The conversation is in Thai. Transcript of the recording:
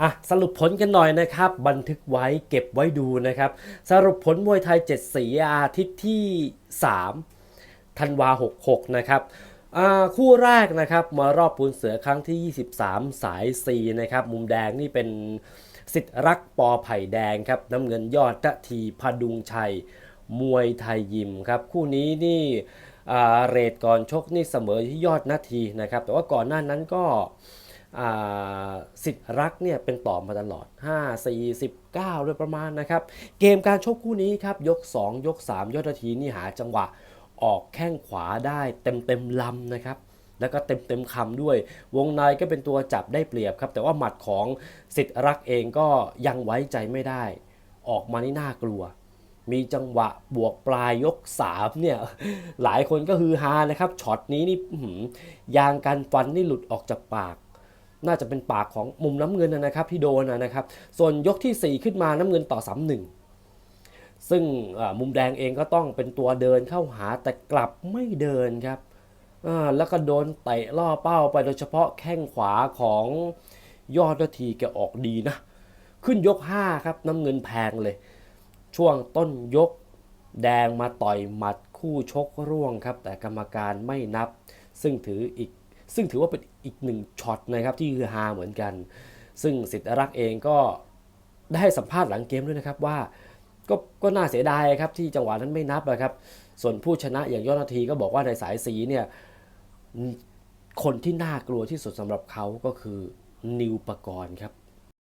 อะสรุปผลกันหน่อยนะครับ บันทึกไว้เก็บไว้ดูนะครับ สรุปผลมวยไทย 7 สีอาทิตย์ที่ 3 ธันวา 66 นะครับอ่าคู่แรกนะครับมารอบปูนเสือครั้งที่ 23 สาย 4 นะครับ มุมแดงนี่เป็นสิทธิ์รักปอไผ่แดงครับน้ำเงินยอดตะทีพดุงชัย มวยไทยยิมครับ คู่นี้นี่อ่าเรทก่อนชกนี่เสมอที่ยอดนาทีนะครับ แต่ว่าก่อนหน้านั้นก็ สิทธิ์รักเนี่ยเป็นต่อมาตลอด 5 4 19โดยประมาณนะครับ เกมการชกคู่นี้ครับ ยก 2 ยก 3 ยอดนาทีนี่หาจังหวะออกแข้งขวาได้เต็มเต็มลำนะครับ แล้วก็เต็มเต็มคำด้วย วงในก็เป็นตัวจับได้เปรียบครับ แต่ว่าหมัดของสิทธิ์รักเองก็ยังไว้ใจไม่ได้ ออกมานี่น่ากลัวมีจังหวะบวกปลายยก3เนี่ยหลายคนก็ฮือฮานะครับช็อตนี้นี่ยางกันฟันนี่หลุดออกจากปาก น่าจะเป็นปากของมุมน้ำเงินนะครับที่โดนนะครับ ส่วนยกทีสี่4 ขึ้นมาน้ำเงินต่อสามหนึ่งซึ่งมุมแดงเองก็ต้องเป็นตัวเดินเข้าหาแต่กลับไม่เดินครับแล้วก็โดนเตะล่อเป้าไปโดยเฉพาะแข้งขวาของยอดนาทีแกออกดีนะ ขึ้นยก 5 ครับน้ำเงินแพงเลย ช่วงต้นยกแดงมาต่อยหมัดคู่ชกร่วงครับ แต่กรรมการไม่นับ ซึ่งถืออีก ซึ่งถือว่าเป็นอีกหนึ่งช็อตนะครับที่คือฮาเหมือนกัน ซึ่งสิทธิรักษ์เองก็ได้ให้สัมภาษณ์หลังเกมด้วยนะครับว่าก็ก็น่าเสียดายครับที่จังหวะนั้นไม่นับนะครับ ส่วนผู้ชนะอย่างยอดนาทีก็บอกว่าในสายสีเนี่ยคนที่น่ากลัวที่สุดสำหรับเขาก็คือนิวปกรณ์ครับ